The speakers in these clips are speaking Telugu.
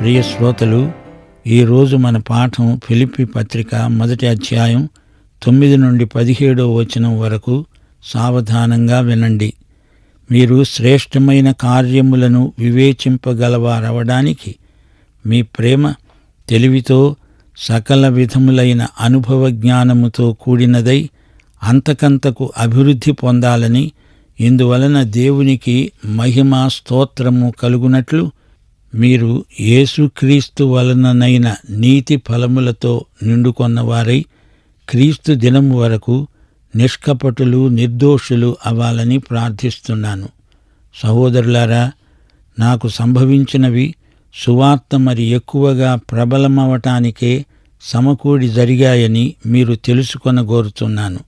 ప్రియ శ్రోతలు ఈరోజు మన పాఠం ఫిలిపి పత్రిక మొదటి అధ్యాయం తొమ్మిది నుండి పదిహేడో వచనం వరకు సావధానంగా వినండి. మీరు శ్రేష్టమైన కార్యములను వివేచింపగలవారవడానికి మీ ప్రేమ తెలివితో సకల విధములైన అనుభవ జ్ఞానముతో కూడినదై అంతకంతకు అభివృద్ధి పొందాలని ఇందువలన దేవునికి మహిమ స్తోత్రము కలుగునట్లు మీరు యేసుక్రీస్తు వలననైన నీతి ఫలములతో నిండుకొన్నవారై క్రీస్తు దినం వరకు నిష్కపటులు నిర్దోషులు అవ్వాలని ప్రార్థిస్తున్నాను. సహోదరులారా నాకు సంభవించినవి సువార్త మరి ఎక్కువగా ప్రబలమవటానికే సమకూడి జరిగాయని మీరు తెలుసుకొనగోరుతున్నాను.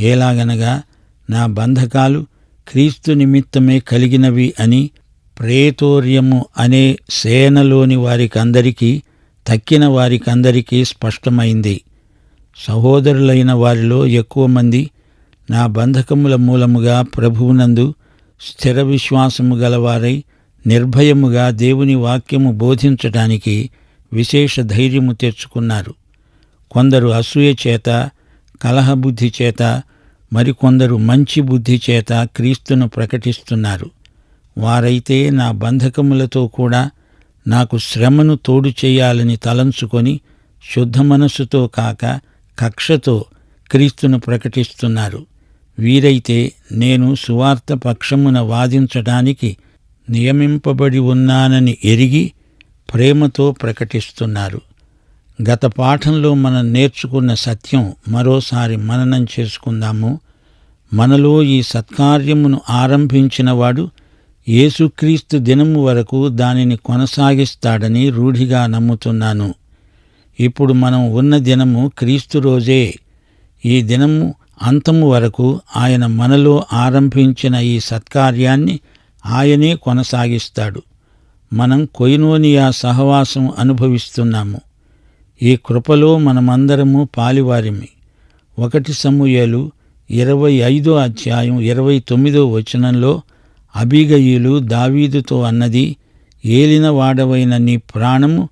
ఎలాగనగా నా బంధకాలు క్రీస్తు నిమిత్తమే కలిగినవి అని ప్రేతోర్యము అనే సేనలోని వారికందరికీ తక్కిన వారికందరికీ స్పష్టమైంది. సహోదరులైన వారిలో ఎక్కువ మంది నా బంధకముల మూలముగా ప్రభువునందు స్థిర విశ్వాసము గలవారై నిర్భయముగా దేవుని వాక్యము బోధించటానికి విశేష ధైర్యము తెచ్చుకున్నారు. కొందరు అసూయ చేత కలహబుద్ధి చేత మరికొందరు మంచి బుద్ధి చేత క్రీస్తును ప్రకటిస్తున్నారు. వారైతే నా బంధకములతో కూడా నాకు శ్రమను తోడు చేయాలని తలంచుకొని శుద్ధ మనస్సుతో కాక కక్షతో క్రీస్తును ప్రకటిస్తున్నారు. వీరైతే నేను సువార్త పక్షమున వాదించడానికి నియమింపబడి ఉన్నానని ఎరిగి ప్రేమతో ప్రకటిస్తున్నారు. గత పాఠంలో మనం నేర్చుకున్న సత్యం మరోసారి మననం చేసుకుందాము. మనలో ఈ సత్కార్యమును ఆరంభించినవాడు యేసుక్రీస్తు దినము వరకు దానిని కొనసాగిస్తాడని రూఢిగా నమ్ముతున్నాను. ఇప్పుడు మనం ఉన్న దినము క్రీస్తు రోజే. ఈ దినము అంతము వరకు ఆయన మనలో ఆరంభించిన ఈ సత్కార్యాన్ని ఆయనే కొనసాగిస్తాడు. మనం కొయినోనియా సహవాసం అనుభవిస్తున్నాము. ఈ కృపలో మనమందరము పాలివారిమి. ఒకటి సమూయలు ఇరవై ఐదో అధ్యాయం ఇరవై తొమ్మిదో వచనంలో అబిగయిలు దావీదుతో అన్నది ఏలిన వాడవైన నీ ప్రాణము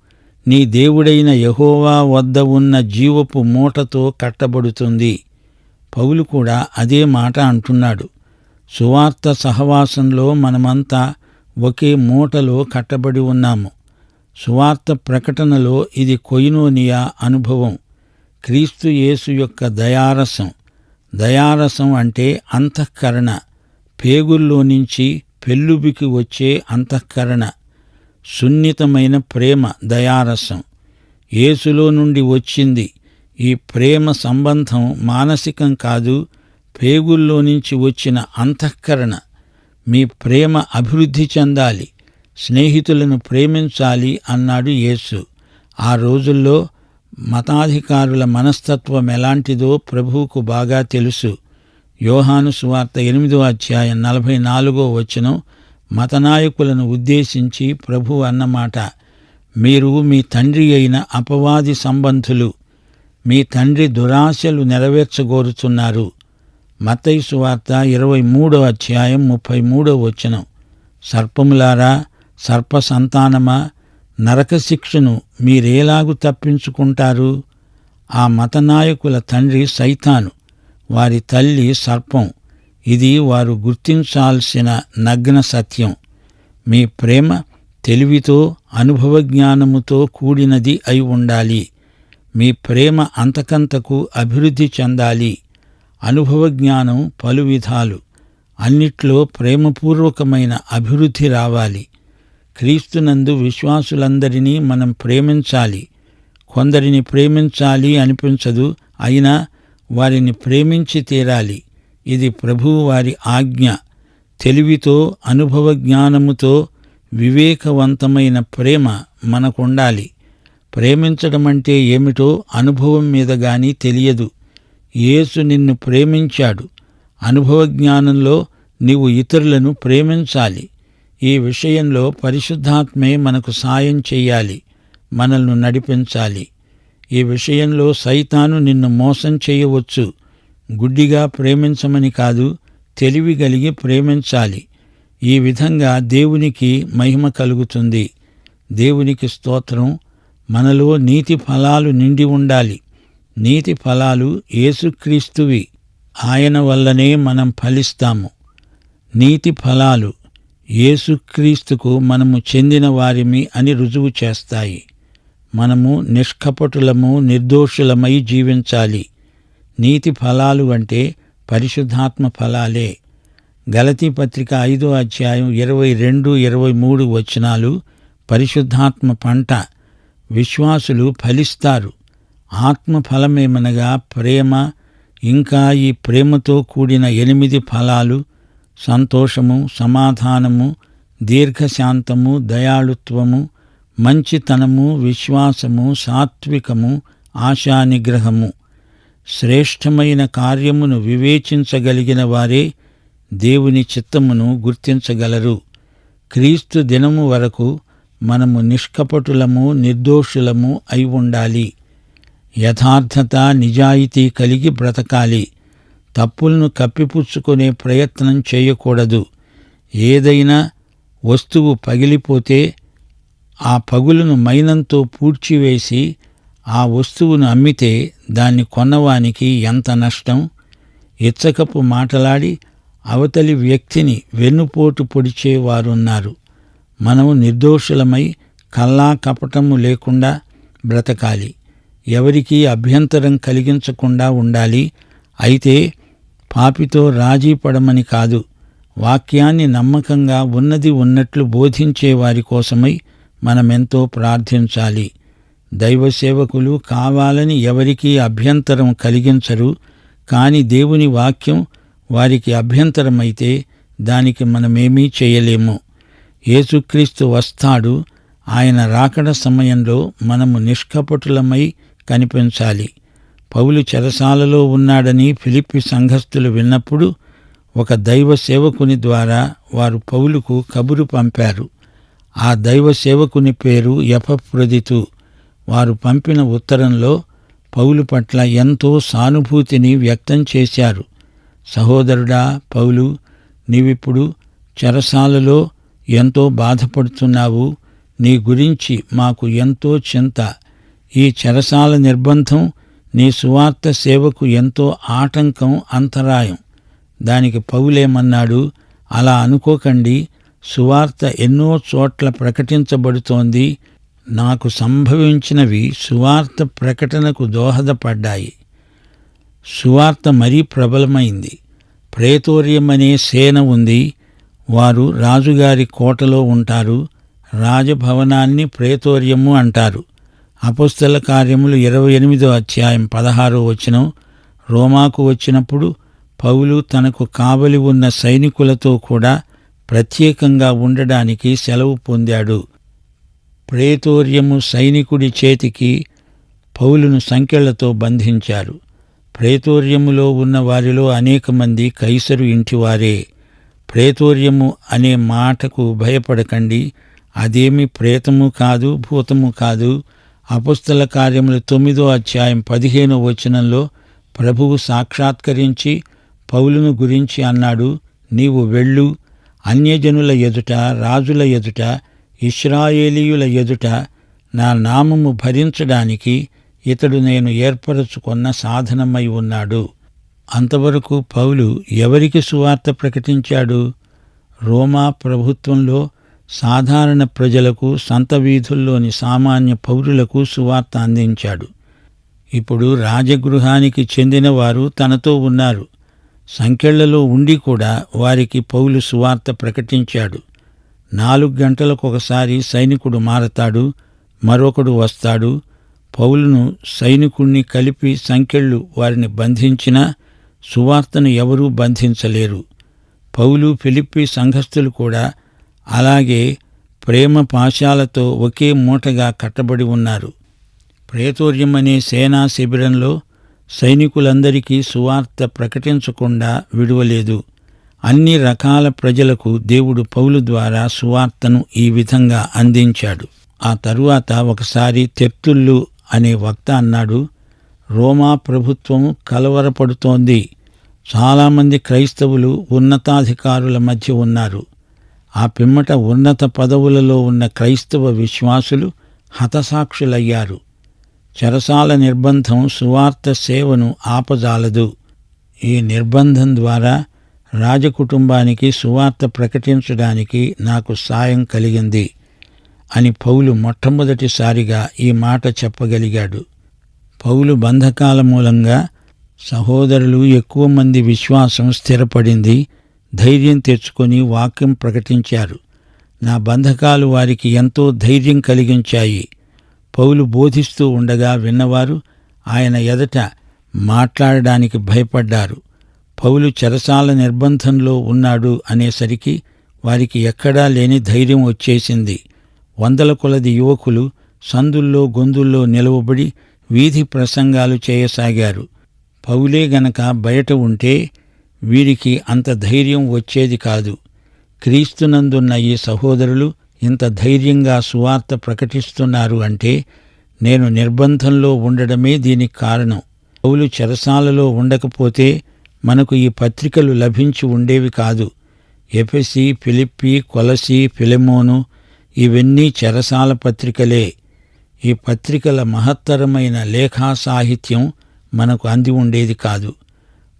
నీ దేవుడైన యహోవా వద్ద ఉన్న జీవపు మూటతో కట్టబడుతుంది. పౌలు కూడా అదే మాట అంటున్నాడు. సువార్త సహవాసంలో మనమంతా ఒకే మూటలో కట్టబడి ఉన్నాము. సువార్త ప్రకటనలో ఇది కొయినోనియా అనుభవం. క్రీస్తు యేసు యొక్క దయారసం. దయారసం అంటే అంతఃకరణ. పేగుల్లో నుంచి పెళ్ళుబికి వచ్చే అంతఃకరణ సున్నితమైన ప్రేమ దయారసం. యేసులో నుండి వచ్చింది ఈ ప్రేమ సంబంధం మానసికం కాదు పేగుల్లో నుంచి వచ్చిన అంతఃకరణ. మీ ప్రేమ అభివృద్ధి చెందాలి స్నేహితులను ప్రేమించాలి అన్నాడు యేసు. ఆ రోజుల్లో మతాధికారుల మనస్తత్వం ఎలాంటిదో ప్రభువుకు బాగా తెలుసు. యోహాను సువార్త ఎనిమిదో అధ్యాయం నలభై నాలుగో వచనం మతనాయకులను ఉద్దేశించి ప్రభు అన్నమాట మీరు మీ తండ్రి అయిన అపవాది సంబంధులు మీ తండ్రి దురాశలు నెరవేర్చగోరుతున్నారు. మతయి సువార్త ఇరవై మూడో అధ్యాయం ముప్పై మూడో వచనం సర్పములారా సర్ప సంతానమా నరకశిక్షను మీరేలాగు తప్పించుకుంటారు? ఆ మతనాయకుల తండ్రి సైతాను వారి తల్లి సర్పం. ఇది వారు గుర్తించాల్సిన నగ్న సత్యం. మీ ప్రేమ తెలివితో అనుభవ జ్ఞానముతో కూడినది అయి ఉండాలి. మీ ప్రేమ అంతకంతకు అభివృద్ధి చెందాలి. అనుభవ జ్ఞానం పలు విధాలు. అన్నిట్లో ప్రేమపూర్వకమైన అభివృద్ధి రావాలి. క్రీస్తునందు విశ్వాసులందరినీ మనం ప్రేమించాలి. కొందరిని ప్రేమించాలి అనిపించదు అయినా వారిని ప్రేమించి తీరాలి. ఇది ప్రభువు వారి ఆజ్ఞ. తెలివితో అనుభవ జ్ఞానముతో వివేకవంతమైన ప్రేమ మనకుండాలి. ప్రేమించడం అంటే ఏమిటో అనుభవం మీద గాని తెలియదు. యేసు నిన్ను ప్రేమించాడు. అనుభవ జ్ఞానంలో నీవు ఇతరులను ప్రేమించాలి. ఈ విషయంలో పరిశుద్ధాత్మే మనకు సాయం చెయ్యాలి మనల్ని నడిపించాలి. ఈ విషయంలో సైతాను నిన్ను మోసం చేయవచ్చు. గుడ్డిగా ప్రేమించమని కాదు తెలివి కలిగి ప్రేమించాలి. ఈ విధంగా దేవునికి మహిమ కలుగుతుంది. దేవునికి స్తోత్రం. మనలో నీతి ఫలాలు నిండి ఉండాలి. నీతి ఫలాలు యేసుక్రీస్తువి. ఆయన వల్లనే మనం ఫలిస్తాము. నీతి ఫలాలు యేసుక్రీస్తుకు మనము చెందిన వారిమి అని రుజువు చేస్తాయి. మనము నిష్కపటులము నిర్దోషులమై జీవించాలి. నీతి ఫలాలు అంటే పరిశుద్ధాత్మ ఫలాలే. గలతీ పత్రిక ఐదో అధ్యాయం ఇరవై రెండు ఇరవై మూడు వచనాలు పరిశుద్ధాత్మ పంట. విశ్వాసులు ఫలిస్తారు. ఆత్మ ఫలమేమనగా ప్రేమ ఇంకా ఈ ప్రేమతో కూడిన ఎనిమిది ఫలాలు సంతోషము సమాధానము దీర్ఘశాంతము దయాళుత్వము మంచితనము విశ్వాసము సాత్వికము ఆశానిగ్రహము. శ్రేష్టమైన కార్యమును వివేచించగలిగిన వారే దేవుని చిత్తమును గుర్తించగలరు. క్రీస్తు దినము వరకు మనము నిష్కపటులము నిర్దోషులము అయి ఉండాలి. యథార్థత నిజాయితీ కలిగి బ్రతకాలి. తప్పులను కప్పిపుచ్చుకునే ప్రయత్నం చేయకూడదు. ఏదైనా వస్తువు పగిలిపోతే ఆ పగులును మైనంతో పూడ్చివేసి ఆ వస్తువును అమ్మితే దాన్ని కొన్నవానికి ఎంత నష్టం? ఇచ్చకపు మాటలాడి అవతలి వ్యక్తిని వెన్నుపోటు పొడిచేవారున్నారు. మనము నిర్దోషులమై కల్లా కపటము లేకుండా బ్రతకాలి. ఎవరికీ అభ్యంతరం కలిగించకుండా ఉండాలి. అయితే పాపితో రాజీ పడమని కాదు వాక్యాన్ని నమ్మకంగా ఉన్నది ఉన్నట్లు బోధించే వారి కోసమై మనమెంతో ప్రార్థించాలి. దైవ సేవకులు కావాలని ఎవరికీ అభ్యంతరం కలిగించరు. కాని దేవుని వాక్యం వారికి అభ్యంతరమైతే దానికి మనమేమీ చేయలేము. యేసుక్రీస్తు వస్తాడు. ఆయన రాకడ సమయంలో మనము నిష్కపటులమై కనిపించాలి. పౌలు చెరసాలలో ఉన్నాడని ఫిలిప్పి సంఘస్థులు విన్నప్పుడు ఒక దైవ సేవకుని ద్వారా వారు పౌలుకు కబురు పంపారు. ఆ దైవ సేవకుని పేరు యపప్రదితు. వారు పంపిన ఉత్తరంలో పౌలు పట్ల ఎంతో సానుభూతిని వ్యక్తం చేశారు. సహోదరుడా పౌలు నీవిప్పుడు చెరసాలలో ఎంతో బాధపడుతున్నావు. నీ గురించి మాకు ఎంతో చింత. ఈ చెరసాల నిర్బంధం నీ సువార్త సేవకు ఎంతో ఆటంకం అంతరాయం. దానికి పౌలేమన్నాడు అలా అనుకోకండి. సువార్త ఎన్నో చోట్ల ప్రకటించబడుతోంది. నాకు సంభవించినవి సువార్త ప్రకటనకు దోహదపడ్డాయి. సువార్త మరీ ప్రబలమైంది. ప్రేతోర్యం అనే సేన ఉంది. వారు రాజుగారి కోటలో ఉంటారు. రాజభవనాన్ని ప్రేతోర్యము అంటారు. అపుస్తల కార్యములు ఇరవై ఎనిమిదో అధ్యాయం పదహారో వచనం. రోమాకు వచ్చినప్పుడు పౌలు తనకు కావలి ఉన్న సైనికులతో కూడా ప్రత్యేకంగా ఉండడానికి సెలవు పొందాడు. ప్రేతోర్యము సైనికుడి చేతికి పౌలును సంఖ్యలతో బంధించారు. ప్రేతోర్యములో ఉన్న వారిలో అనేక మంది కైసరు ఇంటివారే. ప్రేతోర్యము అనే మాటకు భయపడకండి. అదేమి ప్రేతము కాదు భూతము కాదు. అపుస్తల కార్యములు తొమ్మిదో అధ్యాయం పదిహేనో వచనంలో ప్రభువు సాక్షాత్కరించి పౌలును గురించి అన్నాడు. నీవు వెళ్ళు అన్యజనుల ఎదుట రాజుల ఎదుట ఇస్రాయేలీయుల ఎదుట నా నామము భరించడానికి ఇతడు నేను ఏర్పరచుకున్న సాధనమై ఉన్నాడు. అంతవరకు పౌలు ఎవరికి సువార్త ప్రకటించాడు? రోమా ప్రభుత్వంలో సాధారణ ప్రజలకు సంత వీధుల్లోని సామాన్య పౌరులకు సువార్త అందించాడు. ఇప్పుడు రాజగృహానికి చెందిన వారు తనతో ఉన్నారు. సంకెళ్ళలో ఉండి కూడా వారికి పౌలు సువార్త ప్రకటించాడు. నాలుగు గంటలకు ఒకసారి సైనికుడు మారతాడు మరొకడు వస్తాడు. పౌలును సైనికుణ్ణి కలిపి సంకెళ్ళు వారిని బంధించినా సువార్తను ఎవరూ బంధించలేరు. పౌలు ఫిలిప్పి సంఘస్థులు కూడా అలాగే ప్రేమ పాశాలతో ఒకే మూటగా కట్టబడి ఉన్నారు. ప్రేతోర్యం అనే సేనా శిబిరంలో సైనికులందరికీ సువార్త ప్రకటించకుండా విడువలేదు. అన్ని రకాల ప్రజలకు దేవుడు పౌలు ద్వారా సువార్తను ఈ విధంగా అందించాడు. ఆ తరువాత ఒకసారి తెప్తుళ్ళు అనే వక్త అన్నాడు రోమా ప్రభుత్వం కలవరపడుతోంది. చాలామంది క్రైస్తవులు ఉన్నతాధికారుల మధ్య ఉన్నారు. ఆ పిమ్మట ఉన్నత పదవులలో ఉన్న క్రైస్తవ విశ్వాసులు హతసాక్షులయ్యారు. చెరసాల నిర్బంధం సువార్త సేవను ఆపజాలదు. ఈ నిర్బంధం ద్వారా రాజకుటుంబానికి సువార్త ప్రకటించడానికి నాకు సాయం కలిగింది అని పౌలు మొట్టమొదటిసారిగా ఈ మాట చెప్పగలిగాడు. పౌలు బంధకాల మూలంగా సహోదరులు ఎక్కువ మంది విశ్వాసం స్థిరపడింది ధైర్యం తెచ్చుకొని వాక్యం ప్రకటించారు. నా బంధకాలు వారికి ఎంతో ధైర్యం కలిగించాయి. పౌలు బోధిస్తూ ఉండగా విన్నవారు ఆయన ఎదట మాట్లాడడానికి భయపడ్డారు. పౌలు చెరసాల నిర్బంధంలో ఉన్నాడు అనేసరికి వారికి ఎక్కడా లేని ధైర్యం వచ్చేసింది. వందల కొలది యువకులు సందుల్లో గొంతుల్లో నిలవబడి వీధి ప్రసంగాలు చేయసాగారు. పౌలే గనక బయట ఉంటే వీరికి అంత ధైర్యం వచ్చేది కాదు. క్రీస్తునందున్న ఈ సహోదరులు ఇంత ధైర్యంగా సువార్త ప్రకటిస్తున్నారు అంటే నేను నిర్బంధంలో ఉండడమే దీనికి కారణం. పౌలు చెరసాలలో ఉండకపోతే మనకు ఈ పత్రికలు లభించి ఉండేవి కాదు. ఎఫెసి ఫిలిప్పి కొలసి ఫిలెమోను ఇవన్నీ చెరసాల పత్రికలే. ఈ పత్రికల మహత్తరమైన లేఖా సాహిత్యం మనకు అంది ఉండేది కాదు.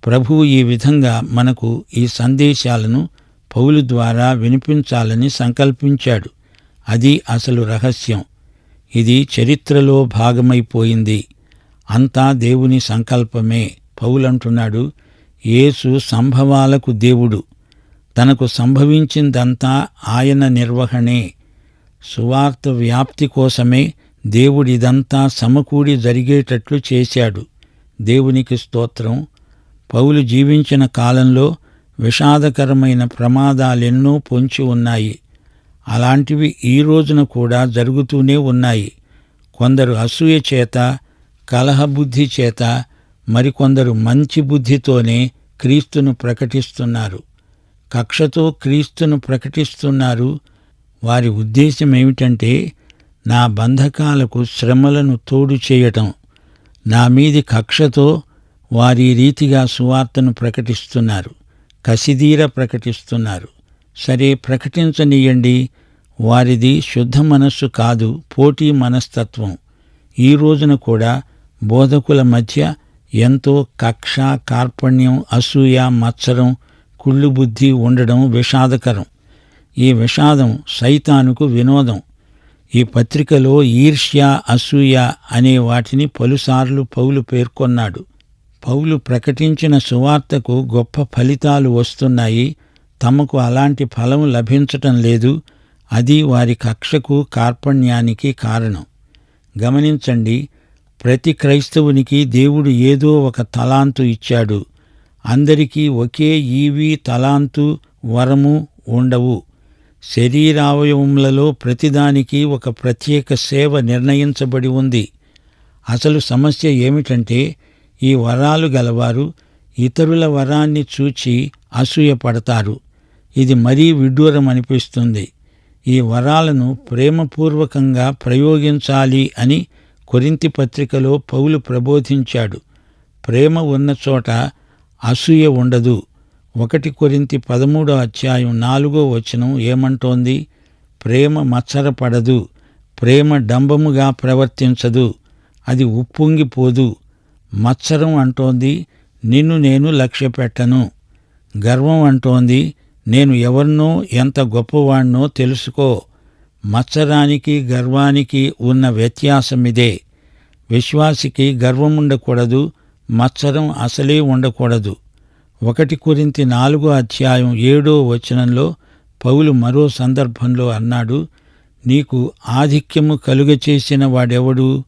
ప్రభువు ఈ విధంగా మనకు ఈ సందేశాలను పౌలు ద్వారా వినిపించాలని సంకల్పించాడు. అది అసలు రహస్యం. ఇది చరిత్రలో భాగమైపోయింది. అంతా దేవుని సంకల్పమే. పౌలంటున్నాడు యేసు సంభవాలకు దేవుడు. తనకు సంభవించిందంతా ఆయన నిర్వహణే. సువార్త వ్యాప్తి కోసమే దేవుడిదంతా సమకూడి జరిగేటట్లు చేశాడు. దేవునికి స్తోత్రం. పౌలు జీవించిన కాలంలో విషాదకరమైన ప్రమాదాలెన్నో పొంచి ఉన్నాయి. అలాంటివి ఈ రోజున కూడా జరుగుతూనే ఉన్నాయి. కొందరు అసూయ చేత కలహబుద్ధి చేత మరికొందరు మంచి బుద్ధితోనే క్రీస్తును ప్రకటిస్తున్నారు. కక్షతో క్రీస్తును ప్రకటిస్తున్నారు. వారి ఉద్దేశం ఏమిటంటే నా బంధకాలకు శ్రమలను తోడు చేయటం. నా మీది కక్షతో వారి రీతిగా సువార్తను ప్రకటిస్తున్నారు. కసిదీర ప్రకటిస్తున్నారు. సరే ప్రకటించనీయండి. వారిది శుద్ధ మనస్సు కాదు పోటీ మనస్తత్వం. ఈ రోజున కూడా బోధకుల మధ్య ఎంతో కక్ష కార్పణ్యం అసూయ మత్సరం కుళ్ళు బుద్ధి ఉండడం విషాదకరం. ఈ విషాదం సైతానుకు వినోదం. ఈ పత్రికలో ఈర్ష్య అసూయ అనే వాటిని పలుసార్లు పౌలు పేర్కొన్నాడు. పౌలు ప్రకటించిన సువార్తకు గొప్ప ఫలితాలు వస్తున్నాయి. తమకు అలాంటి ఫలం లభించటం లేదు. అది వారి కక్షకు కార్పణ్యానికి కారణం. గమనించండి ప్రతి క్రైస్తవునికి దేవుడు ఏదో ఒక తలాంతు ఇచ్చాడు. అందరికీ ఒకే ఈవి తలాంతు వరము ఉండవు. శరీరావయవములలో ప్రతిదానికి ఒక ప్రత్యేక సేవ నిర్ణయించబడి ఉంది. అసలు సమస్య ఏమిటంటే ఈ వరాలు గలవారు ఇతరుల వరాన్ని చూచి అసూయపడతారు. ఇది మరీ విడ్డూరం అనిపిస్తుంది. ఈ వరాలను ప్రేమపూర్వకంగా ప్రయోగించాలి అని కొరింతి పత్రికలో పౌలు ప్రబోధించాడు. ప్రేమ ఉన్న చోట అసూయ ఉండదు. ఒకటి కొరింతి పదమూడో అధ్యాయం నాలుగో వచనం ఏమంటోంది? ప్రేమ మత్సరపడదు. ప్రేమ డంబముగా ప్రవర్తించదు. అది ఉప్పొంగిపోదు. మత్సరం అంటోంది నిన్ను నేను లక్ష్యపెట్టను. గర్వం అంటోంది నేను ఎవరినో ఎంత గొప్పవాణ్ణో తెలుసుకో. మత్సరానికి గర్వానికి ఉన్న వ్యత్యాసమిదే. విశ్వాసికి గర్వం ఉండకూడదు మత్సరం అసలే ఉండకూడదు. ఒకటి కురింతి నాలుగో అధ్యాయం ఏడో వచనంలో పౌలు మరో సందర్భంలో అన్నాడు నీకు ఆధిక్యము కలుగచేసిన వాడెవడు?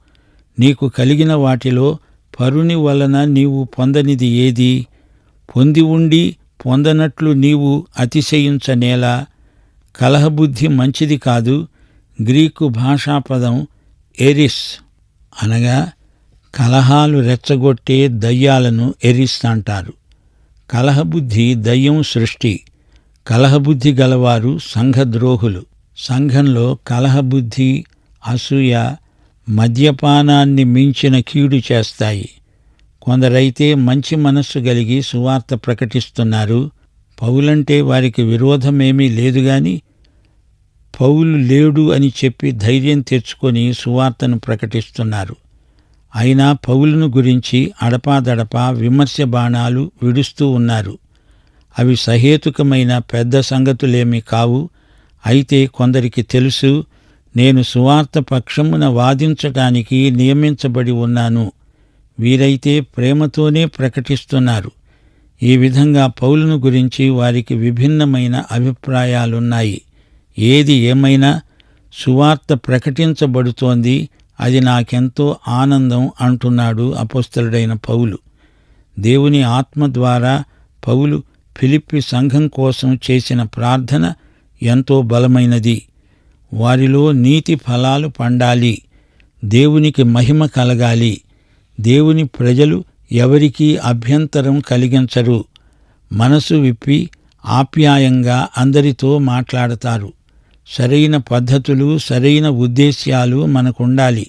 నీకు కలిగిన వాటిలో పరుని వలన నీవు పొందనిది ఏది? పొంది ఉండి పొందనట్లు నీవు అతిశయించనేలా? కలహబుద్ధి మంచిది కాదు. గ్రీకు భాషాపదం ఎరిస్ అనగా కలహాలు రెచ్చగొట్టే దయ్యాలను ఎరిస్ అంటారు. కలహబుద్ధి దయ్యం సృష్టి. కలహబుద్ధి గలవారు సంఘద్రోహులు. సంఘంలో కలహబుద్ధి అసూయ మద్యపానాన్ని మించిన కీడు చేస్తాయి. కొందరైతే మంచి మనస్సు కలిగి సువార్త ప్రకటిస్తున్నారు. పౌలంటే వారికి విరోధమేమీ లేదు గాని పౌలు లేడు అని చెప్పి ధైర్యం తెచ్చుకొని సువార్తను ప్రకటిస్తున్నారు. అయినా పౌలును గురించి అడపాదడపా విమర్శ బాణాలు విడుస్తూ ఉన్నారు. అవి సహేతుకమైన పెద్ద సంగతులేమీ కావు. అయితే కొందరికి తెలుసు నేను సువార్త పక్షమున వాదించటానికి నియమించబడి ఉన్నాను. వీరైతే ప్రేమతోనే ప్రకటిస్తున్నారు. ఈ విధంగా పౌలును గురించి వారికి విభిన్నమైన అభిప్రాయాలున్నాయి. ఏది ఏమైనా సువార్త ప్రకటించబడుతోంది అది నాకెంతో ఆనందం అంటున్నాడు అపోస్తలుడైన పౌలు. దేవుని ఆత్మ ద్వారా పౌలు ఫిలిప్పి సంఘం కోసం చేసిన ప్రార్థన ఎంతో బలమైనది. వారిలో నీతి ఫలాలు పండాలి. దేవునికి మహిమ కలగాలి. దేవుని ప్రజలు ఎవరికీ అభ్యంతరం కలిగించరు. మనసు విప్పి ఆప్యాయంగా అందరితో మాట్లాడతారు. సరైన పద్ధతులు సరైన ఉద్దేశ్యాలు మనకుండాలి.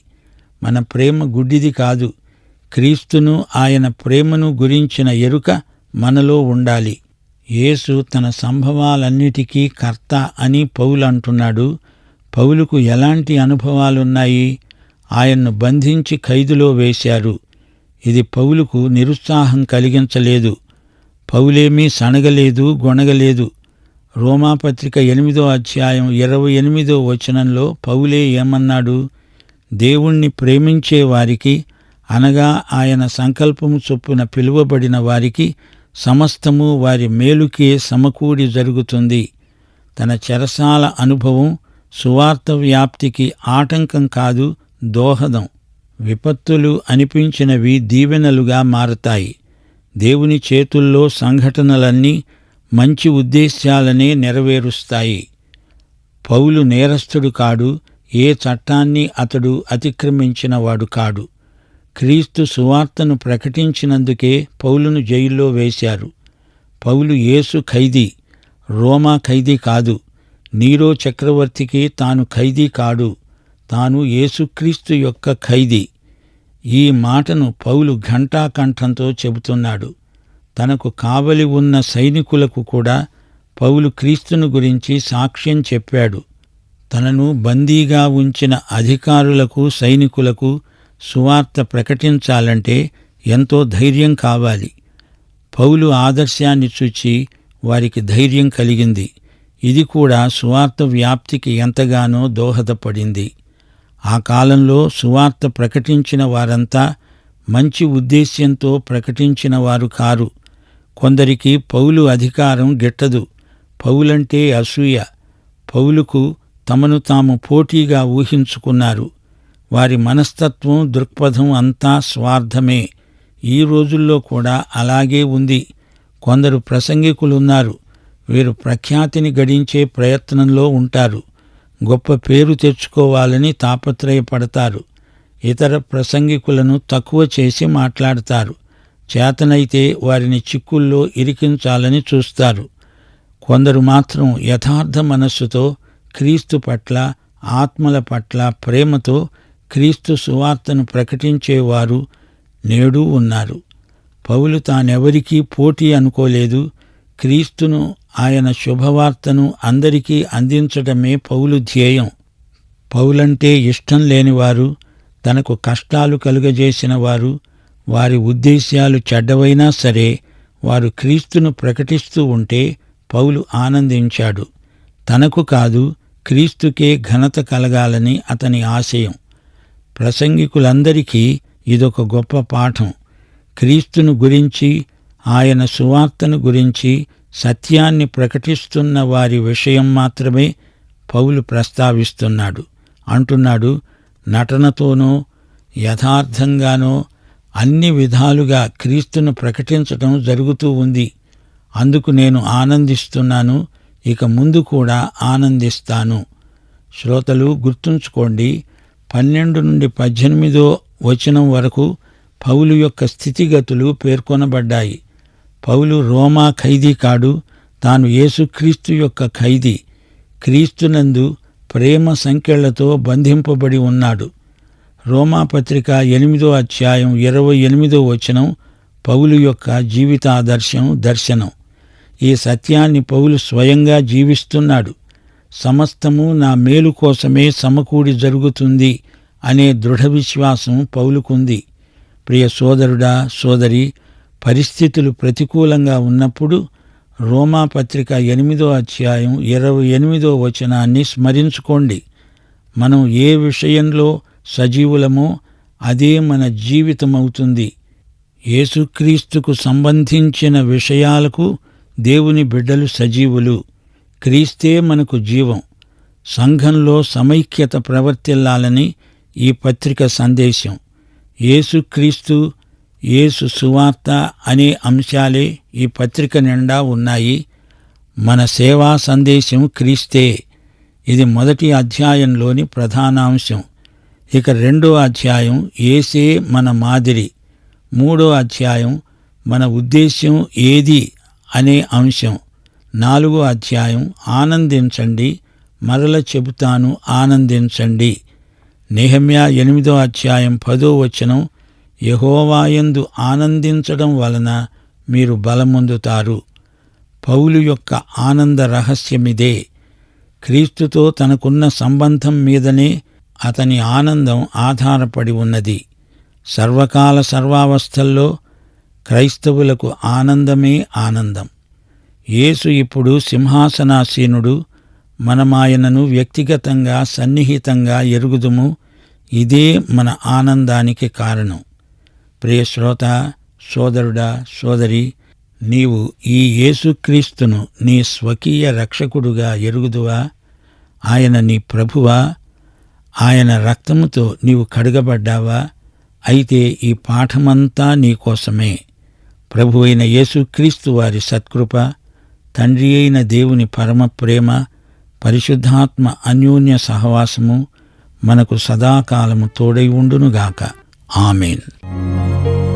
మన ప్రేమ గుడ్డిది కాదు. క్రీస్తును ఆయన ప్రేమను గురించిన ఎరుక మనలో ఉండాలి. యేసు తన సంభవాలన్నిటికీ కర్త అని పౌలు అంటున్నాడు పౌలుకు ఎలాంటి అనుభవాలున్నాయి? ఆయన్ను బంధించి ఖైదులో వేశారు. ఇది పౌలుకు నిరుత్సాహం కలిగించలేదు. పౌలేమీ సణగలేదు గొనగలేదు రోమాపత్రిక ఎనిమిదో అధ్యాయం ఇరవై ఎనిమిదో వచనంలో పౌలే ఏమన్నాడు? దేవుణ్ణి ప్రేమించే వారికి అనగా ఆయన సంకల్పము చొప్పున పిలువబడిన వారికి సమస్తము వారి మేలుకే సమకూడి జరుగుతుంది. తన చెరసాల అనుభవం సువార్త వ్యాప్తికి ఆటంకం కాదు దోహదం. విపత్తులు అనిపించినవి దీవెనలుగా మారతాయి. దేవుని చేతుల్లో సంఘటనలన్నీ మంచి ఉద్దేశ్యాలనే నెరవేరుస్తాయి. పౌలు నేరస్తుడు కాడు ఏ చట్టాన్ని అతడు అతిక్రమించినవాడు కాడు. క్రీస్తు సువార్తను ప్రకటించినందుకే పౌలును జైల్లో వేశారు. పౌలు యేసు ఖైదీ రోమా ఖైదీ కాదు నీరో చక్రవర్తికి తాను ఖైదీ కాడు. తాను యేసుక్రీస్తు యొక్క ఖైదీ. ఈ మాటను పౌలు ఘంటాకంఠంతో చెబుతున్నాడు. తనకు కావలి ఉన్న సైనికులకు కూడా పౌలు క్రీస్తును గురించి సాక్ష్యం చెప్పాడు. తనను బందీగా ఉంచిన అధికారులకు సైనికులకు సువార్త ప్రకటించాలంటే ఎంతో ధైర్యం కావాలి. పౌలు ఆదర్శాన్ని చూచి వారికి ధైర్యం కలిగింది. ఇది కూడా సువార్త వ్యాప్తికి ఎంతగానో దోహదపడింది. ఆ కాలంలో సువార్త ప్రకటించిన వారంతా మంచి ఉద్దేశ్యంతో ప్రకటించిన వారు కారు. కొందరికి పౌలు అధికారం గిట్టదు. పౌలంటే అసూయ. పౌలుకు తమను తాము పోటీగా ఊహించుకున్నారు. వారి మనస్తత్వం దృక్పథం అంతా స్వార్థమే. ఈ రోజుల్లో కూడా అలాగే ఉంది. కొందరు ప్రసంగికులున్నారు. వీరు ప్రఖ్యాతిని గడించే ప్రయత్నంలో ఉంటారు. గొప్ప పేరు తెచ్చుకోవాలని తాపత్రయపడతారు. ఇతర ప్రసంగికులను తక్కువ చేసి మాట్లాడతారు. చేతనైతే వారిని చిక్కుల్లో ఇరికించాలని చూస్తారు. కొందరు మాత్రం యథార్థ మనస్సుతో క్రీస్తు పట్ల ఆత్మల పట్ల ప్రేమతో క్రీస్తు సువార్తను ప్రకటించేవారు నేడు ఉన్నారు. పౌలు తానెవరికీ పోటీ అనుకోలేదు. క్రీస్తును ఆయన శుభవార్తను అందరికీ అందించడమే పౌలు ధ్యేయం. పౌలంటే ఇష్టం లేనివారు తనకు కష్టాలు కలుగజేసిన వారు వారి ఉద్దేశ్యాలు చెడ్డవైనా సరే వారు క్రీస్తును ప్రకటిస్తూ ఉంటే పౌలు ఆనందించాడు. తనకు కాదు క్రీస్తుకే ఘనత కలగాలని అతని ఆశయం. ప్రసంగికులందరికీ ఇదొక గొప్ప పాఠం. క్రీస్తును గురించి ఆయన సువార్తను గురించి సత్యాన్ని ప్రకటిస్తున్న వారి విషయం మాత్రమే పౌలు ప్రస్తావిస్తున్నాడు. అంటున్నాడు నటనతోనో యథార్థంగానో అన్ని విధాలుగా క్రీస్తును ప్రకటించటం జరుగుతూ ఉంది. అందుకు నేను ఆనందిస్తున్నాను ఇక ముందు కూడా ఆనందిస్తాను. శ్రోతలు గుర్తుంచుకోండి పన్నెండు నుండి పద్దెనిమిదో వచనం వరకు పౌలు యొక్క స్థితిగతులు పేర్కొనబడ్డాయి. పౌలు రోమా ఖైదీ కాడు తాను యేసుక్రీస్తు యొక్క ఖైదీ క్రీస్తునందు ప్రేమ సంఖ్యలతో బంధింపబడి ఉన్నాడు. రోమాపత్రిక ఎనిమిదో అధ్యాయం ఇరవై ఎనిమిదో వచనం పౌలు యొక్క జీవితాదర్శం దర్శనం. ఈ సత్యాన్ని పౌలు స్వయంగా జీవిస్తున్నాడు. సమస్తము నా మేలు కోసమే సమకూడి జరుగుతుంది అనే దృఢ విశ్వాసం పౌలుకుంది. ప్రియ సోదరుడా సోదరి పరిస్థితులు ప్రతికూలంగా ఉన్నప్పుడు రోమా పత్రిక ఎనిమిదో అధ్యాయం ఇరవై ఎనిమిదో వచనాన్ని స్మరించుకోండి. మనం ఏ విషయంలో సజీవులమో అదే మన జీవితమవుతుంది. యేసుక్రీస్తుకు సంబంధించిన విషయాలకు దేవుని బిడ్డలు సజీవులు. క్రీస్తే మనకు జీవం. సంఘంలో సమైక్యత ప్రవర్తిల్లాలని ఈ పత్రిక సందేశం. యేసుక్రీస్తు యేసు సువార్త అనే అంశాలే ఈ పత్రిక నిండా ఉన్నాయి. మన సేవా సందేశం క్రీస్తే. ఇది మొదటి అధ్యాయంలోని ప్రధానాంశం. ఇక రెండో అధ్యాయం ఏసే మన మాదిరి. మూడో అధ్యాయం మన ఉద్దేశ్యం ఏది అనే అంశం. నాలుగో అధ్యాయం ఆనందించండి మరల చెబుతాను ఆనందించండి. నెహమ్యా ఎనిమిదో అధ్యాయం పదో వచనం యహోవాయందు ఆనందించడం వలన మీరు బలమొందుతారు. పౌలు యొక్క ఆనంద రహస్యమిదే. క్రీస్తుతో తనకున్న సంబంధం మీదనే అతని ఆనందం ఆధారపడి ఉన్నది. సర్వకాల సర్వావస్థల్లో క్రైస్తవులకు ఆనందమే ఆనందం. యేసు ఇప్పుడు సింహాసనాసీనుడు మనమాయనను వ్యక్తిగతంగా సన్నిహితంగా ఎరుగుదుము. ఇదే మన ఆనందానికి కారణం. ప్రియ శ్రోత సోదరుడా సోదరి నీవు ఈ యేసుక్రీస్తును నీ స్వకీయ రక్షకుడుగా ఎరుగుదువా? ఆయన నీ ప్రభువా? ఆయన రక్తముతో నీవు కడగబడ్డావా? అయితే ఈ పాఠమంతా నీకోసమే ప్రభు అయిన యేసుక్రీస్తు వారి సత్కృప తండ్రి అయిన దేవుని పరమ ప్రేమ పరిశుద్ధాత్మ అన్యోన్య సహవాసము మనకు సదాకాలము తోడై ఉండునుగాక. Amen.